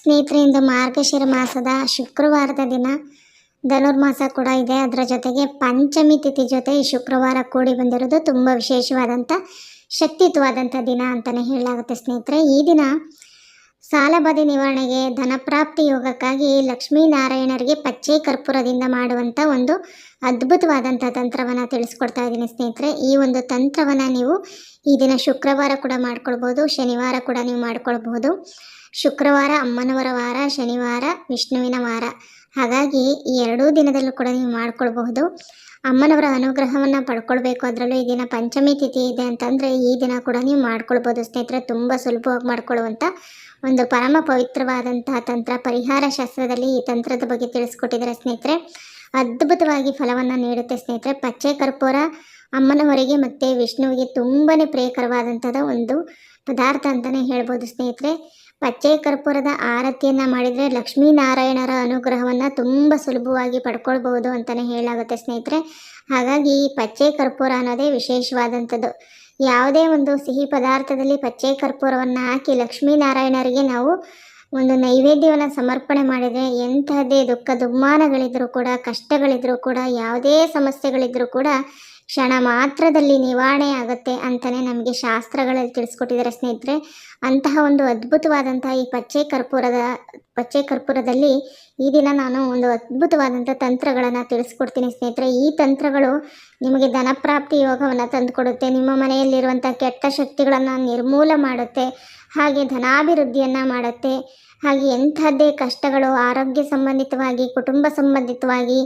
ಸ್ನೇಹಿತರೆ ಇಂದು ಮಾರ್ಗಶಿರ ಮಾಸದ ಶುಕ್ರವಾರದ ದಿನ ಧನುರ್ಮಾಸ ಕೂಡ ಇದೆ. ಅದರ ಜೊತೆಗೆ ಪಂಚಮಿ ತಿಥಿ ಜೊತೆ ಈ ಶುಕ್ರವಾರ ಕೂಡಿ ಬಂದಿರೋದು ತುಂಬ ವಿಶೇಷವಾದಂಥ ಶಕ್ತಿಯುತವಾದಂಥ ದಿನ ಅಂತಲೇ ಹೇಳಲಾಗುತ್ತೆ ಸ್ನೇಹಿತರೆ. ಈ ದಿನ ಸಾಲಬಾಧೆ ನಿವಾರಣೆಗೆ ಧನಪ್ರಾಪ್ತಿ ಯೋಗಕ್ಕಾಗಿ ಲಕ್ಷ್ಮೀನಾರಾಯಣರಿಗೆ ಪಚ್ಚೆ ಕರ್ಪೂರದಿಂದ ಮಾಡುವಂಥ ಒಂದು ಅದ್ಭುತವಾದಂಥ ತಂತ್ರವನ್ನು ತಿಳಿಸ್ಕೊಡ್ತಾ ಇದ್ದೀನಿ ಸ್ನೇಹಿತರೆ. ಈ ಒಂದು ತಂತ್ರವನ್ನು ನೀವು ಈ ದಿನ ಶುಕ್ರವಾರ ಕೂಡ ಮಾಡ್ಕೊಳ್ಬೋದು, ಶನಿವಾರ ಕೂಡ ನೀವು ಮಾಡ್ಕೊಳ್ಬಹುದು. ಶುಕ್ರವಾರ, ಅಮ್ಮನವರ ವಾರ, ಶನಿವಾರ, ವಿಷ್ಣುವಿನ ವಾರ. ಹಾಗಾಗಿ ಈ ಎರಡೂ ದಿನದಲ್ಲೂ ಕೂಡ ನೀವು ಮಾಡ್ಕೊಳ್ಬಹುದು. ಅಮ್ಮನವರ ಅನುಗ್ರಹವನ್ನು ಪಡ್ಕೊಳ್ಬೇಕು. ಅದರಲ್ಲೂ ಈ ದಿನ ಪಂಚಮಿ ತಿಥಿ ಇದೆ ಅಂತಂದರೆ ಈ ದಿನ ಕೂಡ ನೀವು ಮಾಡ್ಕೊಳ್ಬೋದು ಸ್ನೇಹಿತರೆ. ತುಂಬ ಸುಲಭವಾಗಿ ಮಾಡ್ಕೊಳ್ಳುವಂಥ ಒಂದು ಪರಮ ಪವಿತ್ರವಾದಂತಹ ತಂತ್ರ ಪರಿಹಾರ ಶಾಸ್ತ್ರದಲ್ಲಿ ಈ ತಂತ್ರದ ಬಗ್ಗೆ ತಿಳಿಸ್ಕೊಟ್ಟಿದ್ದಾರೆ ಸ್ನೇಹಿತರೆ. ಅದ್ಭುತವಾಗಿ ಫಲವನ್ನು ನೀಡುತ್ತೆ ಸ್ನೇಹಿತರೆ. ಪಚ್ಚೆ ಕರ್ಪೂರ ಅಮ್ಮನವರಿಗೆ ಮತ್ತು ವಿಷ್ಣುವಿಗೆ ತುಂಬಾ ಪ್ರಿಯಕರವಾದಂಥದ್ದು ಒಂದು ಪದಾರ್ಥ ಅಂತಲೇ ಹೇಳ್ಬೋದು ಸ್ನೇಹಿತರೆ. ಪಚ್ಚೆ ಕರ್ಪೂರದ ಆರತಿಯನ್ನು ಮಾಡಿದರೆ ಲಕ್ಷ್ಮೀನಾರಾಯಣರ ಅನುಗ್ರಹವನ್ನು ತುಂಬ ಸುಲಭವಾಗಿ ಪಡ್ಕೊಳ್ಬಹುದು ಅಂತಲೇ ಹೇಳಾಗುತ್ತೆ ಸ್ನೇಹಿತರೆ. ಹಾಗಾಗಿ ಈ ಪಚ್ಚೆ ಕರ್ಪೂರ ಅನ್ನೋದೇ ವಿಶೇಷವಾದಂಥದ್ದು ಯಾವುದೇ ಒಂದು ಸಿಹಿ ಪದಾರ್ಥದಲ್ಲಿ ಪಚ್ಚೆ ಕರ್ಪೂರವನ್ನು ಹಾಕಿ ಲಕ್ಷ್ಮೀನಾರಾಯಣರಿಗೆ ನಾವು ಒಂದು ನೈವೇದ್ಯವನ್ನು ಸಮರ್ಪಣೆ ಮಾಡಿದರೆ ಎಂಥದ್ದೇ ದುಃಖ ದುಮ್ಮಾನಗಳಿದ್ರೂ ಕೂಡ, ಕಷ್ಟಗಳಿದ್ರೂ ಕೂಡ, ಯಾವುದೇ ಸಮಸ್ಯೆಗಳಿದ್ರೂ ಕೂಡ ಕ್ಷಣ ಮಾತ್ರದಲ್ಲಿ ನಿವಾರಣೆ ಆಗುತ್ತೆ ಅಂತಲೇ ನಮಗೆ ಶಾಸ್ತ್ರಗಳಲ್ಲಿ ತಿಳಿಸ್ಕೊಟ್ಟಿದ್ದಾರೆ ಸ್ನೇಹಿತರೆ. ಅಂತಹ ಒಂದು ಅದ್ಭುತವಾದಂತಹ ಈ ಪಚ್ಚೆ ಕರ್ಪೂರದ, ಪಚ್ಚೆ ಕರ್ಪೂರದಲ್ಲಿ ಈ ದಿನ ನಾನು ಒಂದು ಅದ್ಭುತವಾದಂಥ ತಂತ್ರಗಳನ್ನು ತಿಳಿಸ್ಕೊಡ್ತೀನಿ ಸ್ನೇಹಿತರೆ. ಈ ತಂತ್ರಗಳು ನಿಮಗೆ ಧನಪ್ರಾಪ್ತಿ ಯೋಗವನ್ನು ತಂದುಕೊಡುತ್ತೆ, ನಿಮ್ಮ ಮನೆಯಲ್ಲಿರುವಂಥ ಕೆಟ್ಟ ಶಕ್ತಿಗಳನ್ನು ನಿರ್ಮೂಲ ಮಾಡುತ್ತೆ, ಹಾಗೆ ಧನಾಭಿವೃದ್ಧಿಯನ್ನು ಮಾಡುತ್ತೆ. ಹಾಗೆ ಎಂಥದ್ದೇ ಕಷ್ಟಗಳು ಆರೋಗ್ಯ ಸಂಬಂಧಿತವಾಗಿ, ಕುಟುಂಬ ಸಂಬಂಧಿತವಾಗಿ,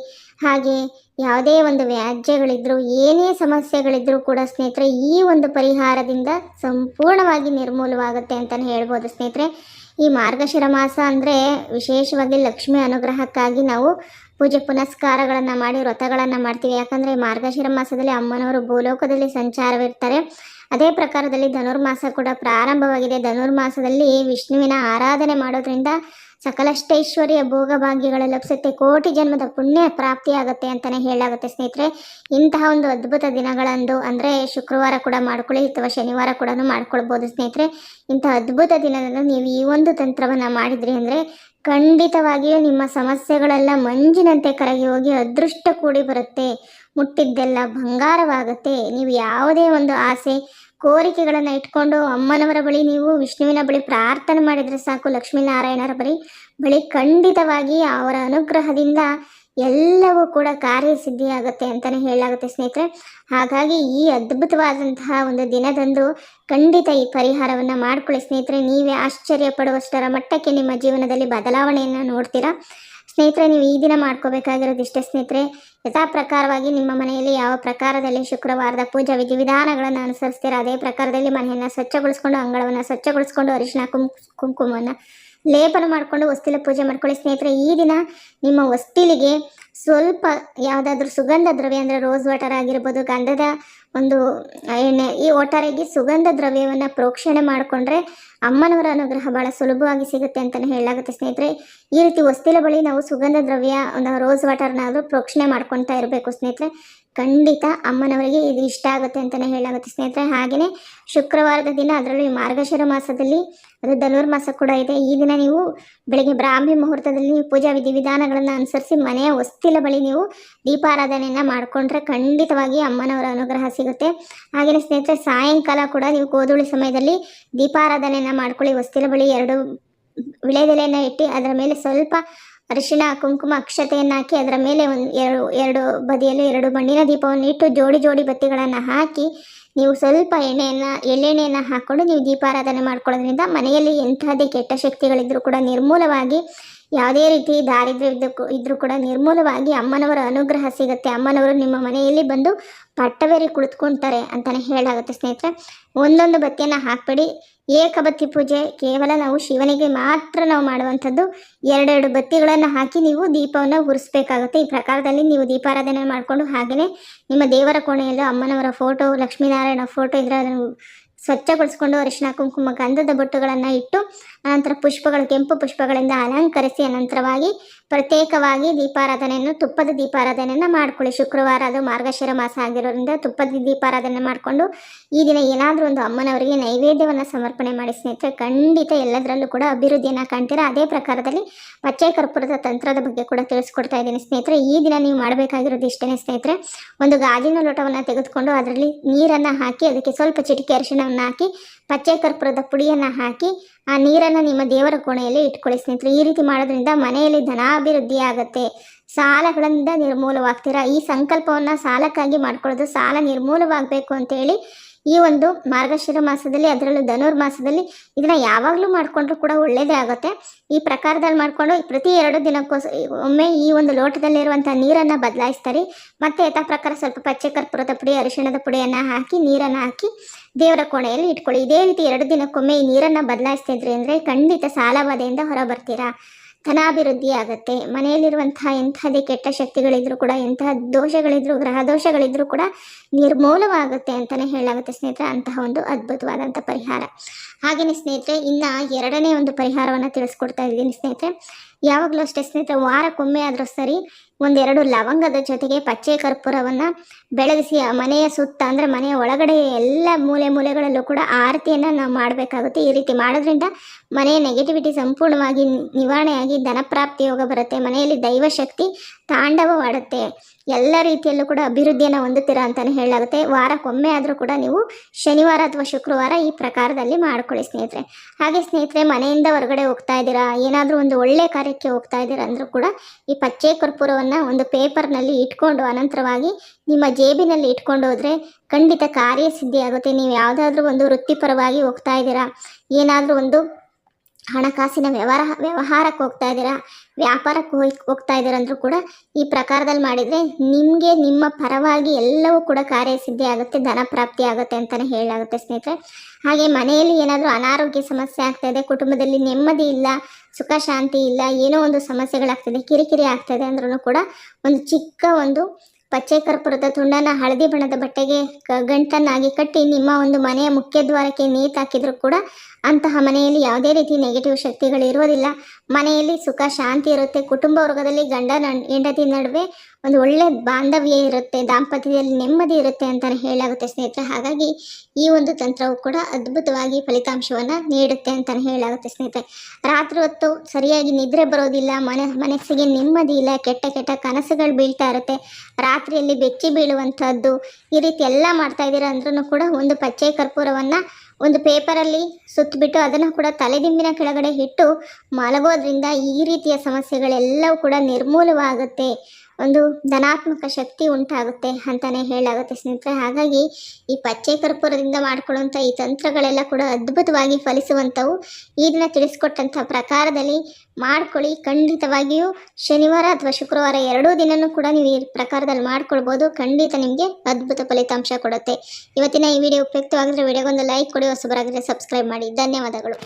ಹಾಗೆ ಯಾವುದೇ ಒಂದು ವ್ಯಾಜ್ಯಗಳಿದ್ದರೂ ಏನೇ ಸಮಸ್ಯೆಗಳಿದ್ದರೂ ಕೂಡ ಸ್ನೇಹಿತರೆ, ಈ ಒಂದು ಪರಿಹಾರದಿಂದ ಸಂಪೂರ್ಣವಾಗಿ ನಿರ್ಮೂಲವಾಗುತ್ತೆ ಅಂತಲೇ ಹೇಳ್ಬೋದು ಸ್ನೇಹಿತರೆ. ಈ ಮಾರ್ಗಶಿರ ಮಾಸ ಅಂದರೆ ವಿಶೇಷವಾಗಿ ಲಕ್ಷ್ಮಿ ಅನುಗ್ರಹಕ್ಕಾಗಿ ನಾವು ಪೂಜೆ ಪುನಸ್ಕಾರಗಳನ್ನು ಮಾಡಿ, ವ್ರತಗಳನ್ನು ಮಾಡ್ತೀವಿ. ಯಾಕಂದರೆ ಮಾರ್ಗಶಿರ ಮಾಸದಲ್ಲಿ ಅಮ್ಮನವರು ಭೂಲೋಕದಲ್ಲಿ ಸಂಚಾರವಿರ್ತಾರೆ. ಅದೇ ಪ್ರಕಾರದಲ್ಲಿ ಧನುರ್ಮಾಸ ಕೂಡ ಪ್ರಾರಂಭವಾಗಿದೆ. ಧನುರ್ಮಾಸದಲ್ಲಿ ವಿಷ್ಣುವಿನ ಆರಾಧನೆ ಮಾಡೋದ್ರಿಂದ ಸಕಲಷ್ಟೈಶ್ವರ್ಯ ಭೋಗಭಾಗ್ಯಗಳು ಲಭಿಸುತ್ತೆ. ಕೋಟಿ ಜನ್ಮದ ಪುಣ್ಯ ಪ್ರಾಪ್ತಿಯಾಗುತ್ತೆ ಅಂತಲೇ ಹೇಳಾಗುತ್ತೆ ಸ್ನೇಹಿತರೆ. ಇಂತಹ ಒಂದು ಅದ್ಭುತ ದಿನಗಳಂದು ಅಂದರೆ ಶುಕ್ರವಾರ ಕೂಡ ಮಾಡ್ಕೊಳ್ಳಿ, ಅಥವಾ ಶನಿವಾರ ಕೂಡ ಮಾಡ್ಕೊಳ್ಬೋದು ಸ್ನೇಹಿತರೆ. ಇಂಥ ಅದ್ಭುತ ದಿನದಂದು ನೀವು ಈ ಒಂದು ತಂತ್ರವನ್ನು ಮಾಡಿದ್ರಿ ಅಂದರೆ ಖಂಡಿತವಾಗಿಯೂ ನಿಮ್ಮ ಸಮಸ್ಯೆಗಳೆಲ್ಲ ಮಂಜಿನಂತೆ ಕರಗಿ ಹೋಗಿ ಅದೃಷ್ಟ ಕೂಡಿ ಬರುತ್ತೆ. ಮುಟ್ಟಿದ್ದೆಲ್ಲ ಬಂಗಾರವಾಗುತ್ತೆ. ನೀವು ಯಾವುದೇ ಒಂದು ಆಸೆ, ಕೋರಿಕೆಗಳನ್ನು ಇಟ್ಕೊಂಡು ಅಮ್ಮನವರ ಬಳಿ, ನೀವು ವಿಷ್ಣುವಿನ ಬಳಿ ಪ್ರಾರ್ಥನೆ ಮಾಡಿದರೆ ಸಾಕು ಲಕ್ಷ್ಮೀನಾರಾಯಣರ ಬಳಿ ಬಳಿ ಖಂಡಿತವಾಗಿ ಅವರ ಅನುಗ್ರಹದಿಂದ ಎಲ್ಲವೂ ಕೂಡ ಕಾರ್ಯಸಿದ್ಧಿಯಾಗುತ್ತೆ ಅಂತಲೇ ಹೇಳಲಾಗುತ್ತೆ ಸ್ನೇಹಿತರೆ. ಹಾಗಾಗಿ ಈ ಅದ್ಭುತವಾದಂತಹ ಒಂದು ದಿನದಂದು ಖಂಡಿತ ಈ ಪರಿಹಾರವನ್ನು ಮಾಡ್ಕೊಳ್ಳಿ ಸ್ನೇಹಿತರೆ. ನೀವೇ ಆಶ್ಚರ್ಯ ಪಡುವಷ್ಟರ ಮಟ್ಟಕ್ಕೆ ನಿಮ್ಮ ಜೀವನದಲ್ಲಿ ಬದಲಾವಣೆಯನ್ನು ನೋಡ್ತೀರಾ. ಸ್ನೇಹಿತರೆ, ನೀವು ಈ ದಿನ ಮಾಡ್ಕೋಬೇಕಾಗಿರೋದು ಇಷ್ಟೇ ಸ್ನೇಹಿತರೆ. ಯಥಾ ಪ್ರಕಾರವಾಗಿ ನಿಮ್ಮ ಮನೆಯಲ್ಲಿ ಯಾವ ಪ್ರಕಾರದಲ್ಲಿ ಶುಕ್ರವಾರದ ಪೂಜಾ ವಿಧಿವಿಧಾನಗಳನ್ನು ಅನುಸರಿಸ್ತೀರಾ, ಅದೇ ಪ್ರಕಾರದಲ್ಲಿ ಮನೆಯನ್ನು ಸ್ವಚ್ಛಗೊಳಿಸ್ಕೊಂಡು, ಅಂಗಳವನ್ನು ಸ್ವಚ್ಛಗೊಳಿಸ್ಕೊಂಡು ಅರಿಶಿನ ಕುಂಕುಮವನ್ನು ಲೇಪನ ಮಾಡಿಕೊಂಡು ಹೊಸ್ತಿಲ ಪೂಜೆ ಮಾಡ್ಕೊಳ್ಳಿ. ಸ್ನೇಹಿತರೆ, ಈ ದಿನ ನಿಮ್ಮ ಹೊಸ್ತಿಲಿಗೆ ಸ್ವಲ್ಪ ಯಾವುದಾದ್ರೂ ಸುಗಂಧ ದ್ರವ್ಯ ಅಂದರೆ ರೋಸ್ ವಾಟರ್ ಆಗಿರ್ಬೋದು, ಗಂಧದ ಒಂದು ಎಣ್ಣೆ, ಈ ಒಟ್ಟಾರೆಗೆ ಸುಗಂಧ ದ್ರವ್ಯವನ್ನು ಪ್ರೋಕ್ಷಣೆ ಮಾಡಿಕೊಂಡ್ರೆ ಅಮ್ಮನವರ ಅನುಗ್ರಹ ಭಾಳ ಸುಲಭವಾಗಿ ಸಿಗುತ್ತೆ ಅಂತಲೇ ಹೇಳಲಾಗುತ್ತೆ ಸ್ನೇಹಿತರೆ. ಈ ರೀತಿ ಹೊಸ್ತಿಲ ಬಳಿ ನಾವು ಸುಗಂಧ ದ್ರವ್ಯ ಒಂದು ರೋಸ್ ವಾಟರ್ನಾದರೂ ಪ್ರೋಕ್ಷಣೆ ಮಾಡ್ಕೊತಾ ಇರಬೇಕು ಸ್ನೇಹಿತರೆ. ಖಂಡಿತ ಅಮ್ಮನವರಿಗೆ ಇದು ಇಷ್ಟ ಆಗುತ್ತೆ ಅಂತಲೇ ಹೇಳಾಗುತ್ತೆ ಸ್ನೇಹಿತರೆ. ಹಾಗೆಯೇ ಶುಕ್ರವಾರದ ದಿನ ಅದರಲ್ಲೂ ಈ ಮಾರ್ಗಶಿರ ಮಾಸದಲ್ಲಿ ಅದು ಧನುರ್ಮಾಸ ಕೂಡ ಇದೆ. ಈ ದಿನ ನೀವು ಬೆಳಗ್ಗೆ ಬ್ರಾಹ್ಮಿ ಮುಹೂರ್ತದಲ್ಲಿ ಪೂಜಾ ವಿಧಿವಿಧಾನಗಳನ್ನು ಅನುಸರಿಸಿ ಮನೆಯ ಹೊಸ್ತಿಲ ಬಳಿ ನೀವು ದೀಪಾರಾಧನೆಯನ್ನು ಮಾಡಿಕೊಂಡ್ರೆ ಖಂಡಿತವಾಗಿ ಅಮ್ಮನವರ ಅನುಗ್ರಹ ಸಿಗುತ್ತೆ. ಹಾಗೆಯೇ ಸ್ನೇಹಿತರೆ, ಸಾಯಂಕಾಲ ಕೂಡ ನೀವು ಕೋದುಳಿ ಸಮಯದಲ್ಲಿ ದೀಪಾರಾಧನೆಯನ್ನು ಮಾಡ್ಕೊಳ್ಳಿ. ಹೊಸ್ತಿಲ ಬಳಿ ಎರಡು ವಿಳೆದೆಲೆಯನ್ನು ಇಟ್ಟು ಅದರ ಮೇಲೆ ಸ್ವಲ್ಪ ಅರಿಶಿಣ, ಕುಂಕುಮ ಅಕ್ಷತೆಯನ್ನು ಹಾಕಿ ಅದರ ಮೇಲೆ ಒಂದು ಎರಡು ಎರಡು ಬದಿಯಲ್ಲಿ ಎರಡು ಮಣ್ಣಿನ ದೀಪವನ್ನು ಇಟ್ಟು ಜೋಡಿ ಜೋಡಿ ಬತ್ತಿಗಳನ್ನು ಹಾಕಿ ನೀವು ಸ್ವಲ್ಪ ಎಣ್ಣೆಯನ್ನು, ಎಳ್ಳೆಣ್ಣೆಯನ್ನು ಹಾಕ್ಕೊಂಡು ನೀವು ದೀಪಾರಾಧನೆ ಮಾಡ್ಕೊಳ್ಳೋದ್ರಿಂದ ಮನೆಯಲ್ಲಿ ಎಂಥದೇ ಕೆಟ್ಟ ಶಕ್ತಿಗಳಿದ್ದರೂ ಕೂಡ ನಿರ್ಮೂಲವಾಗಿ ಯಾವುದೇ ರೀತಿ ದಾರಿದ್ರ್ಯ ಇದ್ದಕ್ಕೂ ಇದ್ದರೂ ಕೂಡ ನಿರ್ಮೂಲವಾಗಿ ಅಮ್ಮನವರ ಅನುಗ್ರಹ ಸಿಗುತ್ತೆ. ಅಮ್ಮನವರು ನಿಮ್ಮ ಮನೆಯಲ್ಲಿ ಬಂದು ಪಟ್ಟವೇರಿ ಕುಳಿತುಕೊಳ್ತಾರೆ ಅಂತಲೇ ಹೇಳಾಗುತ್ತೆ ಸ್ನೇಹಿತರೆ. ಒಂದೊಂದು ಬತ್ತಿಯನ್ನು ಹಾಕಬೇಡಿ. ಏಕಬತ್ತಿ ಪೂಜೆ ಕೇವಲ ನಾವು ಶಿವನಿಗೆ ಮಾತ್ರ ನಾವು ಮಾಡುವಂಥದ್ದು. ಎರಡೆರಡು ಬತ್ತಿಗಳನ್ನು ಹಾಕಿ ನೀವು ದೀಪವನ್ನು ಉರಿಸ್ಬೇಕಾಗುತ್ತೆ. ಈ ಪ್ರಕಾರದಲ್ಲಿ ನೀವು ದೀಪಾರಾಧನೆ ಮಾಡಿಕೊಂಡು ಹಾಗೆಯೇ ನಿಮ್ಮ ದೇವರ ಕೋಣೆಯಲ್ಲೂ ಅಮ್ಮನವರ ಫೋಟೋ, ಲಕ್ಷ್ಮೀನಾರಾಯಣ ಫೋಟೋ ಇದ್ರೆ ಅದನ್ನು ಸ್ವಚ್ಛಗೊಳಿಸ್ಕೊಂಡು ಅರಿಶಿನ, ಕುಂಕುಮ, ಗಂಧದ ಬೊಟ್ಟುಗಳನ್ನು ಇಟ್ಟು ಆನಂತರ ಪುಷ್ಪಗಳು, ಕೆಂಪು ಪುಷ್ಪಗಳಿಂದ ಅಲಂಕರಿಸಿ ಅನಂತರವಾಗಿ ಪ್ರತ್ಯೇಕವಾಗಿ ದೀಪಾರಾಧನೆಯನ್ನು, ತುಪ್ಪದ ದೀಪಾರಾಧನೆಯನ್ನು ಮಾಡ್ಕೊಳ್ಳಿ. ಶುಕ್ರವಾರ ಅದು ಮಾರ್ಗಶಿರ ಮಾಸ ಆಗಿರೋದ್ರಿಂದ ತುಪ್ಪದ ದೀಪಾರಾಧನೆ ಮಾಡಿಕೊಂಡು ಈ ದಿನ ಏನಾದರೂ ಒಂದು ಅಮ್ಮನವರಿಗೆ ನೈವೇದ್ಯವನ್ನು ಸಮರ್ಪಣೆ ಮಾಡಿ ಸ್ನೇಹಿತರೆ, ಖಂಡಿತ ಎಲ್ಲದರಲ್ಲೂ ಕೂಡ ಅಭಿವೃದ್ಧಿಯನ್ನು ಕಾಣ್ತೀರಾ? ಅದೇ ಪ್ರಕಾರದಲ್ಲಿ ಪಚ್ಚೆ ಕರ್ಪೂರದ ತಂತ್ರದ ಬಗ್ಗೆ ಕೂಡ ತಿಳಿಸ್ಕೊಡ್ತಾ ಇದ್ದೀನಿ ಸ್ನೇಹಿತರೆ. ಈ ದಿನ ನೀವು ಮಾಡಬೇಕಾಗಿರೋದು ಇಷ್ಟೇ ಸ್ನೇಹಿತರೆ. ಒಂದು ಗಾಜಿನ ಲೋಟವನ್ನು ತೆಗೆದುಕೊಂಡು ಅದರಲ್ಲಿ ನೀರನ್ನು ಹಾಕಿ, ಅದಕ್ಕೆ ಸ್ವಲ್ಪ ಚಿಟಿಕೆ ಅರಿಶಿಣವನ್ನು ಹಾಕಿ, ಪಚ್ಚೆ ಕರ್ಪೂರದ ಪುಡಿಯನ್ನು ಹಾಕಿ ಆ ನೀರನ್ನು ನಿಮ್ಮ ದೇವರ ಕೋಣೆಯಲ್ಲಿ ಇಟ್ಕೊಳ್ಳಿ ಸ್ನೇಹಿತರೆ. ಈ ರೀತಿ ಮಾಡೋದ್ರಿಂದ ಮನೆಯಲ್ಲಿ ಧನಾಭಿವೃದ್ಧಿ ಆಗುತ್ತೆ ಸಾಲಗಳಿಂದ ನಿರ್ಮೂಲವಾಗ್ತೀರಾ? ಈ ಸಂಕಲ್ಪವನ್ನು ಸಾಲಕ್ಕಾಗಿ ಮಾಡ್ಕೊಳ್ಳೋದು ಸಾಲ ನಿರ್ಮೂಲವಾಗಬೇಕು ಅಂತೇಳಿ ಈ ಒಂದು ಮಾರ್ಗಶಿರ ಮಾಸದಲ್ಲಿ ಅದರಲ್ಲೂ ಧನುರ್ಮಾಸದಲ್ಲಿ ಇದನ್ನ ಯಾವಾಗಲೂ ಮಾಡಿಕೊಂಡ್ರೂ ಕೂಡ ಒಳ್ಳೇದೇ ಆಗುತ್ತೆ. ಈ ಪ್ರಕಾರದಲ್ಲಿ ಮಾಡಿಕೊಂಡು ಪ್ರತಿ ಎರಡು ದಿನಕ್ಕೋಸ್, ಒಮ್ಮೆ ಈ ಒಂದು ಲೋಟದಲ್ಲಿರುವಂಥ ನೀರನ್ನು ಬದಲಾಯಿಸ್ತಾರೆ. ಮತ್ತೆ ಯಥಾ ಪ್ರಕಾರ ಸ್ವಲ್ಪ ಪಚ್ಚೆ ಕರ್ಪೂರದ ಪುಡಿ, ಅರಿಶಿಣದ ಪುಡಿಯನ್ನು ಹಾಕಿ, ನೀರನ್ನು ಹಾಕಿ ದೇವರ ಕೋಣೆಯಲ್ಲಿ ಇಟ್ಕೊಳ್ಳಿ. ಇದೇ ರೀತಿ ಎರಡು ದಿನಕ್ಕೊಮ್ಮೆ ಈ ನೀರನ್ನು ಬದಲಾಯಿಸ್ತಿದ್ರಿ ಅಂದರೆ ಖಂಡಿತ ಸಾಲಬಾಧೆಯಿಂದ ಹೊರ ಬರ್ತೀರಾ ಧನಾಭಿವೃದ್ಧಿ ಆಗುತ್ತೆ ಮನೆಯಲ್ಲಿರುವಂತಹ ಎಂಥದೇ ಕೆಟ್ಟ ಶಕ್ತಿಗಳಿದ್ರೂ ಕೂಡ, ಎಂತಹ ದೋಷಗಳಿದ್ರೂ, ಗ್ರಹ ದೋಷಗಳಿದ್ರು ಕೂಡ ನಿರ್ಮೂಲವಾಗುತ್ತೆ ಅಂತಲೇ ಹೇಳಾಗುತ್ತೆ ಸ್ನೇಹಿತರೆ. ಅಂತಹ ಒಂದು ಅದ್ಭುತವಾದಂಥ ಪರಿಹಾರ. ಹಾಗೆಯೇ ಸ್ನೇಹಿತರೆ, ಇನ್ನು ಎರಡನೇ ಒಂದು ಪರಿಹಾರವನ್ನು ತಿಳಿಸ್ಕೊಡ್ತಾ ಇದ್ದೀನಿ ಸ್ನೇಹಿತರೆ. ಯಾವಾಗಲೂ ಅಷ್ಟೇ ಸ್ನೇಹಿತರೆ, ವಾರಕ್ಕೊಮ್ಮೆ ಆದರೂ ಸರಿ ಒಂದೆರಡು ಲವಂಗದ ಜೊತೆಗೆ ಪಚ್ಚೆ ಕರ್ಪೂರವನ್ನು ಬೆಳಗಿಸಿ ಮನೆಯ ಸುತ್ತ ಅಂದರೆ ಮನೆಯ ಒಳಗಡೆ ಎಲ್ಲ ಮೂಲೆ ಮೂಲೆಗಳಲ್ಲೂ ಕೂಡ ಆರತಿಯನ್ನು ನಾವು ಮಾಡಬೇಕಾಗುತ್ತೆ. ಈ ರೀತಿ ಮಾಡೋದ್ರಿಂದ ಮನೆಯ ನೆಗೆಟಿವಿಟಿ ಸಂಪೂರ್ಣವಾಗಿ ನಿವಾರಣೆಯಾಗಿ ಧನಪ್ರಾಪ್ತಿ ಯೋಗ ಬರುತ್ತೆ. ಮನೆಯಲ್ಲಿ ದೈವಶಕ್ತಿ ತಾಂಡವವಾಡುತ್ತೆ. ಎಲ್ಲ ರೀತಿಯಲ್ಲೂ ಕೂಡ ಅಭಿವೃದ್ಧಿಯನ್ನು ಹೊಂದುತ್ತೀರಾ ಅಂತಲೇ ಹೇಳಲಾಗುತ್ತೆ. ವಾರಕ್ಕೊಮ್ಮೆ ಆದರೂ ಕೂಡ ನೀವು ಶನಿವಾರ ಅಥವಾ ಶುಕ್ರವಾರ ಈ ಪ್ರಕಾರದಲ್ಲಿ ಮಾಡ್ಕೊಳ್ಳಿ ಸ್ನೇಹಿತರೆ. ಹಾಗೆ ಸ್ನೇಹಿತರೆ, ಮನೆಯಿಂದ ಹೊರಗಡೆ ಹೋಗ್ತಾ ಇದ್ದೀರಾ, ಏನಾದರೂ ಒಂದು ಒಳ್ಳೆ ಕಾರ್ಯಕ್ಕೆ ಹೋಗ್ತಾ ಇದ್ದೀರಾ ಅಂದರೂ ಕೂಡ ಈ ಪಚ್ಚೆ ಕರ್ಪೂರವನ್ನು ಒಂದು ಪೇಪರ್ನಲ್ಲಿ ಇಟ್ಕೊಂಡು ಅನಂತರವಾಗಿ ನಿಮ್ಮ ಜೇಬಿನಲ್ಲಿ ಇಟ್ಕೊಂಡು ಹೋದರೆ ಖಂಡಿತ ಕಾರ್ಯಸಿದ್ಧಿ ಆಗುತ್ತೆ ನೀವು ಯಾವುದಾದ್ರೂ ಒಂದು ವೃತ್ತಿಪರವಾಗಿ ಹೋಗ್ತಾ ಇದ್ದೀರಾ, ಏನಾದರೂ ಒಂದು ಹಣಕಾಸಿನ ವ್ಯವಹಾರ, ವ್ಯವಹಾರಕ್ಕೆ ಹೋಗ್ತಾ ಇದ್ದೀರಾ, ವ್ಯಾಪಾರಕ್ಕೆ ಹೋಗಿ ಹೋಗ್ತಾ ಇದ್ದೀರಾ ಅಂದರೂ ಕೂಡ ಈ ಪ್ರಕಾರದಲ್ಲಿ ಮಾಡಿದರೆ ನಿಮಗೆ ನಿಮ್ಮ ಪರವಾಗಿ ಎಲ್ಲವೂ ಕೂಡ ಕಾರ್ಯಸಿದ್ಧಿ ಆಗುತ್ತೆ, ಧನ ಪ್ರಾಪ್ತಿ ಆಗುತ್ತೆ ಅಂತಲೇ ಹೇಳಾಗುತ್ತೆ ಸ್ನೇಹಿತರೆ. ಹಾಗೆ ಮನೆಯಲ್ಲಿ ಏನಾದರೂ ಅನಾರೋಗ್ಯ ಸಮಸ್ಯೆ ಆಗ್ತಾ ಇದೆ, ಕುಟುಂಬದಲ್ಲಿ ನೆಮ್ಮದಿ ಇಲ್ಲ, ಸುಖ ಶಾಂತಿ ಇಲ್ಲ, ಏನೋ ಒಂದು ಸಮಸ್ಯೆಗಳಾಗ್ತದೆ ಕಿರಿಕಿರಿ ಆಗ್ತದೆ ಅಂದ್ರೂ ಕೂಡ ಒಂದು ಚಿಕ್ಕ ಒಂದು ಪಚ್ಚೆ ಕರ್ಪೂರದ ತುಂಡನ ಹಳದಿ ಬಣ್ಣದ ಬಟ್ಟೆಗೆ ಗಂಟನ್ನಾಗಿ ಕಟ್ಟಿ ನಿಮ್ಮ ಒಂದು ಮನೆಯ ಮುಖ್ಯ ದ್ವಾರಕ್ಕೆ ನೇತಾಕಿದ್ರು ಕೂಡ ಅಂತಹ ಮನೆಯಲ್ಲಿ ಯಾವುದೇ ರೀತಿ ನೆಗೆಟಿವ್ ಶಕ್ತಿಗಳು ಇರುವುದಿಲ್ಲ. ಮನೆಯಲ್ಲಿ ಸುಖ, ಶಾಂತಿ ಇರುತ್ತೆ. ಕುಟುಂಬ ವರ್ಗದಲ್ಲಿ ಗಂಡ ಹೆಂಡತಿ ನಡುವೆ ಒಂದು ಒಳ್ಳೆ ಬಾಂಧವ್ಯ ಇರುತ್ತೆ, ದಾಂಪತ್ಯದಲ್ಲಿ ನೆಮ್ಮದಿ ಇರುತ್ತೆ ಅಂತಲೇ ಹೇಳಾಗುತ್ತೆ ಸ್ನೇಹಿತರೆ. ಹಾಗಾಗಿ ಈ ಒಂದು ತಂತ್ರವು ಕೂಡ ಅದ್ಭುತವಾಗಿ ಫಲಿತಾಂಶವನ್ನು ನೀಡುತ್ತೆ ಅಂತಲೇ ಹೇಳಾಗುತ್ತೆ ಸ್ನೇಹಿತರೆ. ರಾತ್ರಿ ಹೊತ್ತು ಸರಿಯಾಗಿ ನಿದ್ರೆ ಬರೋದಿಲ್ಲ, ಮನ, ಮನಸ್ಸಿಗೆ ನೆಮ್ಮದಿ ಇಲ್ಲ, ಕೆಟ್ಟ ಕೆಟ್ಟ ಕನಸುಗಳು ಬೀಳ್ತಾ ಇರುತ್ತೆ. ರಾತ್ರಿಯಲ್ಲಿ ಬೆಚ್ಚಿ ಬೀಳುವಂಥದ್ದು, ಈ ರೀತಿ ಎಲ್ಲ ಮಾಡ್ತಾ ಇದ್ದೀರಾ ಅಂದ್ರೂ ಕೂಡ ಒಂದು ಪಚ್ಚೆ ಕರ್ಪೂರವನ್ನು ಒಂದು ಪೇಪರಲ್ಲಿ ಸುತ್ತಬಿಟ್ಟು ಅದನ್ನು ಕೂಡ ತಲೆದಿಂಬಿನ ಕೆಳಗಡೆ ಇಟ್ಟು ಮಲಗೋದ್ರಿಂದ ಈ ರೀತಿಯ ಸಮಸ್ಯೆಗಳೆಲ್ಲವೂ ಕೂಡ ನಿರ್ಮೂಲವಾಗುತ್ತೆ. ಒಂದು ಧನಾತ್ಮಕ ಶಕ್ತಿ ಉಂಟಾಗುತ್ತೆ ಅಂತಲೇ ಹೇಳಾಗುತ್ತೆ ಸ್ನೇಹಿತರೆ. ಹಾಗಾಗಿ ಈ ಪಚ್ಚೆ ಕರ್ಪೂರದಿಂದ ಮಾಡ್ಕೊಳ್ಳುವಂಥ ಈ ತಂತ್ರಗಳೆಲ್ಲ ಕೂಡ ಅದ್ಭುತವಾಗಿ ಫಲಿಸುವಂಥವು ಈ ದಿನ ತಿಳಿಸ್ಕೊಟ್ಟಂಥ ಪ್ರಕಾರದಲ್ಲಿ ಮಾಡ್ಕೊಳ್ಳಿ. ಖಂಡಿತವಾಗಿಯೂ ಶನಿವಾರ ಅಥವಾ ಶುಕ್ರವಾರ ಎರಡೂ ದಿನನೂ ಕೂಡ ನೀವು ಈ ಪ್ರಕಾರದಲ್ಲಿ ಮಾಡ್ಕೊಳ್ಬೋದು. ಖಂಡಿತ ನಿಮಗೆ ಅದ್ಭುತ ಫಲಿತಾಂಶ ಕೊಡುತ್ತೆ. ಇವತ್ತಿನ ಈ ವಿಡಿಯೋ ಉಪಯುಕ್ತವಾಗಿದ್ರೆ ವಿಡಿಯೋಗೊಂದು ಲೈಕ್ ಕೊಡಿ, ಹೊಸಬರಾಗಿದ್ದರೆ ಸಬ್ಸ್ಕ್ರೈಬ್ ಮಾಡಿ. ಧನ್ಯವಾದಗಳು.